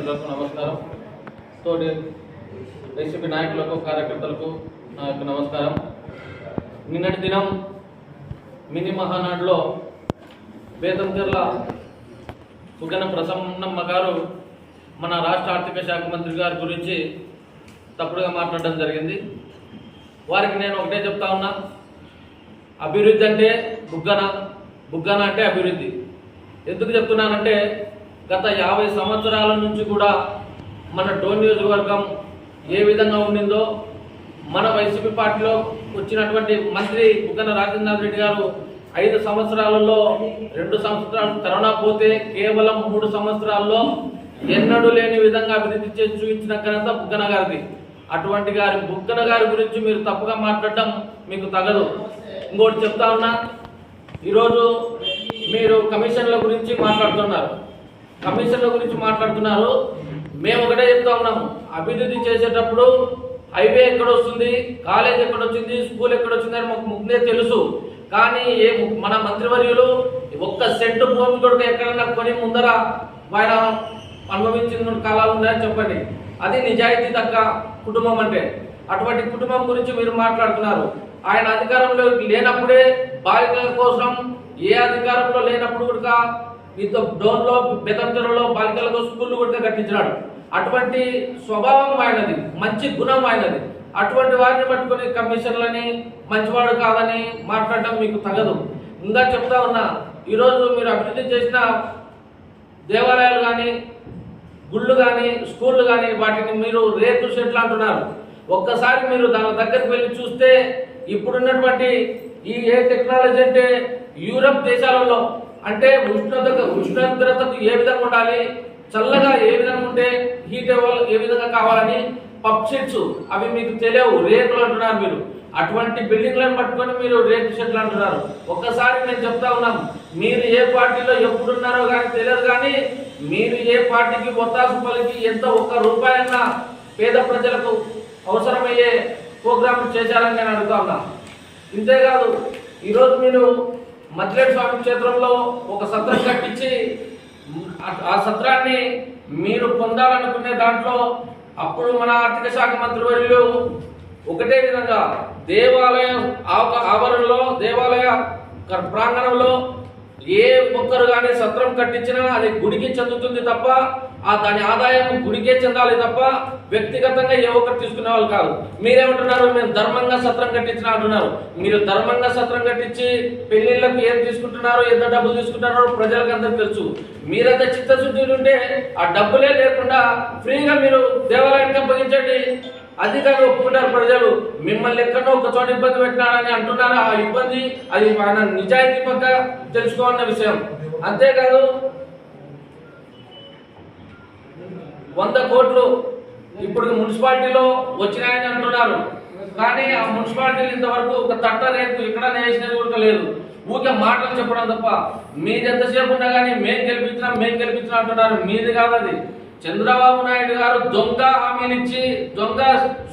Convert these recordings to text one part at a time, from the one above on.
మిత్రులకు నమస్కారం. తోటి వైసీపీ నాయకులకు కార్యకర్తలకు నా యొక్క నమస్కారం. నిన్నటి దినం మినీ మహానాడులో బేతంచెర్ల సుగన ప్రసన్నమ్మ గారు మన రాష్ట్ర ఆర్థిక శాఖ మంత్రి గారి గురించి తప్పుడుగా మాట్లాడడం జరిగింది. వారికి నేను ఒకటే చెప్తా ఉన్నా. అభివృద్ధి అంటే బుగ్గన బుగ్గన అంటే అభివృద్ధి. ఎందుకు చెప్తున్నానంటే గత యాభై సంవత్సరాల నుంచి కూడా మన డోన్ నియోజకవర్గం ఏ విధంగా ఉండిందో మన వైసీపీ పార్టీలో వచ్చినటువంటి మంత్రి బుగ్గన రాజేంద్రనాథ్ రెడ్డి గారు ఐదు సంవత్సరాలలో రెండు సంవత్సరాలు కరోనా పోతే కేవలం మూడు సంవత్సరాల్లో ఎన్నడూ లేని విధంగా అభివృద్ధి చేసి చూపించిన ఘనత బుగ్గన గారిది. అటువంటి గారి బుగ్గన గారి గురించి మీరు తప్పుగా మాట్లాడటం మీకు తగదు. ఇంకోటి చెప్తా ఉన్నా ఈరోజు మీరు కమిషన్ల గురించి మాట్లాడుతున్నారు. కమిషన్ల గురించి మాట్లాడుతున్నారు. మేము ఒకటే చెప్తా ఉన్నాము. అభివృద్ధి చేసేటప్పుడు హైవే ఎక్కడ వస్తుంది కాలేజ్ ఎక్కడ వచ్చింది స్కూల్ ఎక్కడ వచ్చింది అని మాకు ముందే తెలుసు. కానీ ఏ మన మంత్రివర్యులు ఒక్క సెంటు భూమి కొడుకు ఎక్కడన్నా కొని ముందర ఆయన అనుభవించిన కాలాలు ఉన్నాయని చెప్పండి. అది నిజాయితీ తగ్గ కుటుంబం అంటే. అటువంటి కుటుంబం గురించి మీరు మాట్లాడుతున్నారు. ఆయన అధికారంలో లేనప్పుడే బాలికల కోసం ఏ అధికారంలో లేనప్పుడు కూడా ఇంత డోన్లో బెతంచెరలో బాలికలకు స్కూళ్ళు కూడా కట్టించినాడు. అటువంటి స్వభావం ఆయనది మంచి గుణం ఆయనది. అటువంటి వారిని పట్టుకొని కమిషన్లని మంచివాడు కాదని మాట్లాడటం మీకు తగదు. ఇంకా చెప్తా ఉన్నా ఈరోజు మీరు అభివృద్ధి చేసిన దేవాలయాలు కానీ గుళ్ళు కానీ స్కూళ్ళు కానీ వాటిని మీరు రేకు షెట్లు అంటున్నారు. ఒక్కసారి మీరు దాని దగ్గరికి వెళ్ళి చూస్తే ఇప్పుడున్నటువంటి ఈ ఏ టెక్నాలజీ అంటే యూరప్ దేశాలలో అంటే ఉష్ణోగ్రత ఉష్ణోగ్రతకు ఏ విధంగా ఉండాలి? చల్లగా ఏ విధంగా ఉంటే హీట్ ఏ విధంగా కావాలని పప్ షీట్స్ అవి మీకు తెలియవు రేకులు అంటున్నారు మీరు. అటువంటి బిల్డింగ్లను పట్టుకొని మీరు రేకు షెడ్లు అంటున్నారు. ఒక్కసారి నేను చెప్తా ఉన్నాను మీరు ఏ పార్టీలో ఎప్పుడున్నారో కానీ తెలియదు కానీ మీరు ఏ పార్టీకి ఒత్తాసు పలికి ఎంత ఒక్క రూపాయన్నా పేద ప్రజలకు అవసరమయ్యే ప్రోగ్రాంలు చేశారని నేను అడుగుతా ఉన్నా. ఇంతేకాదు ఈరోజు మీరు మద్లేడు స్వామి క్షేత్రంలో ఒక సత్రం కట్టించి ఆ- సత్రాన్ని మీరు పొందాలనుకునే దాంట్లో అప్పుడు మన ఆర్థిక శాఖ మంత్రి వర్యులు ఒకటే విధంగా దేవాలయ ఆవ- ఆవరణలో దేవాలయ కర్- ప్రాంగణంలో ఏ ఒక్కరు కానీ సత్రం కట్టించినా అది గుడికి చెందుతుంది తప్ప ఆ దాని ఆదాయం గుడికే చెందాలి తప్ప వ్యక్తిగతంగా ఏ ఒక్కరు తీసుకునే వాళ్ళు కాదు. మీరేమంటున్నారు? మేము ధర్మంగా సత్రం కట్టించిన అంటున్నారు. మీరు ధర్మంగా సత్రం కట్టించి పెళ్ళిళ్ళకు ఏం తీసుకుంటున్నారో? ఎంత డబ్బులు తీసుకుంటున్నారో? ప్రజలకు అందరికి తెలుసు. మీరంత చిత్తశుద్ధి ఉంటే ఆ డబ్బులే లేకుండా ఫ్రీగా మీరు దేవాలయానికి అప్పగించండి అధికారులు ఒప్పుకుంటారు ప్రజలు. మిమ్మల్ని ఎక్కడో ఒక చోట ఇబ్బంది పెట్టినారని అంటున్నారు? ఆ ఇబ్బంది అది మన నిజాయితీ పక్క తెలుసుకోవాలన్న విషయం. అంతేకాదు వంద కోట్లు ఇప్పుడు మున్సిపాలిటీలో వచ్చినాయని అంటున్నారు. కానీ ఆ మున్సిపాలిటీలు ఇంతవరకు ఒక తట్ట రేపు ఇక్కడ వేసినది కూడా లేదు. ఊరికే మాటలు చెప్పడం తప్ప మీది ఎంతసేపు ఉన్నా కానీ మేము గెలిపించినా మేము గెలిపించినా అంటున్నారు. మీది కాదు అది. చంద్రబాబు నాయుడు గారు దొంగ హామీలు ఇచ్చి దొంగ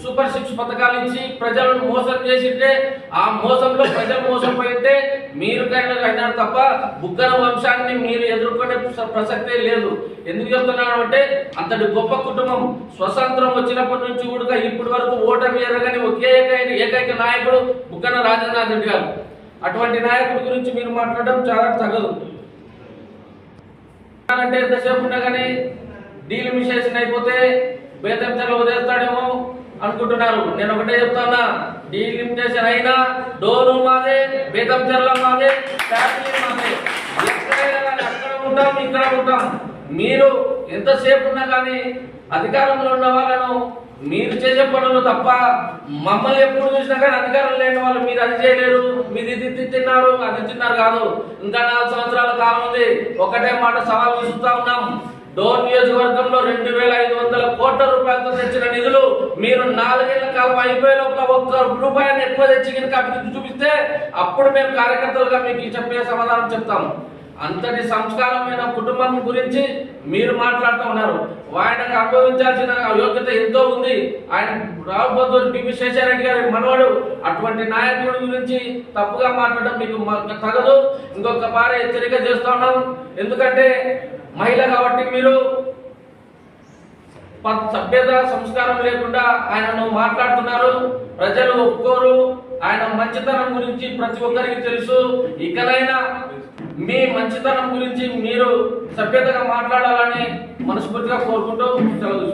సూపర్ సిక్స్ పథకాలు ఇచ్చి ప్రజలను మోసం చేసింటే ఆ మోసంలో ప్రజలు మోసపోయింటే మీరు కైనా అయినారు తప్ప బుగ్గన వంశాన్ని మీరు ఎదుర్కొనే ప్రసక్తే లేదు. ఎందుకు చెప్తున్నాను అంటే అంతటి గొప్ప కుటుంబం స్వతంత్రం వచ్చినప్పటి నుంచి కూడా ఇప్పటి వరకు ఓటమి ఎరగని ఒకే ఏకైక ఏకైక నాయకుడు బుగ్గన రాజేంద్రనాథ్ రెడ్డి గారు. అటువంటి నాయకుడి గురించి మీరు మాట్లాడడం చాలా తగదు. అంటే ఎంతసేపు ఉండగానే కానీ డీలిమిషేషన్ అయిపోతే బేతంచెలు వదిలేస్తాడేమో అనుకుంటున్నారు. నేను ఒకటే చెప్తానా డీలిమిటేషన్ అయినా డోర్ మాదే బేతంచెర్ల మాదే ఫ్యామిలీ మాదే. ఎక్కడైనా అక్కడ ఉంటాం ఇక్కడ ఉంటాం. మీరు ఎంతసేపు ఉన్నా కానీ అధికారంలో ఉన్న వాళ్ళను మీరు చేసే పనులు తప్ప మమ్మల్ని ఎప్పుడు చూసినా కానీ అధికారం లేని వాళ్ళు మీరు అది చేయలేరు. మీరు ఇది తిన్నారు అది తిన్నారు కాదు. ఇంకా నాలుగు సంవత్సరాల కాలం ఉంది. ఒకటే మాట సవాల్ విసురుతా ఉన్నాం. డోర్ నియోజకవర్గంలో రెండు వేల ఐదు వందల కోట్ల రూపాయలతో తెచ్చిన నిధులు మీరు నాలుగేళ్ళ కాలం అయిపోయే లోపల ఒక్క రూపాయలు ఎక్కువ తెచ్చి కనుక అభివృద్ధి చూపిస్తే అప్పుడు మేము కార్యకర్తలుగా మీకు చెప్పే సమాధానం చెప్తాము. అంతటి సంస్కారమైన కుటుంబం గురించి మీరు మాట్లాడుతూ ఉన్నారు. ఆయనకు అనుభవించాల్సిన యోగ్యత ఎంతో ఉంది. ఆయన రాబోతు పిపి శేషారెడ్డి గారి మనవడు. అటువంటి నాయకుడి గురించి తప్పుగా మాట్లాడడం మీకు తగదు. ఇంకొక పార హెచ్చరిక చేస్తూ ఉన్నాం. ఎందుకంటే మహిళ కాబట్టి మీరు సభ్యత సంస్కారం లేకుండా ఆయనను మాట్లాడుతున్నారు. ప్రజలు ఒప్పుకోరు. ఆయన మంచితనం గురించి ప్రతి ఒక్కరికి తెలుసు. ఇకనైనా మీ మంచితనం గురించి మీరు సభ్యతగా మాట్లాడాలని మనస్ఫూర్తిగా కోరుకుంటూ సెలవు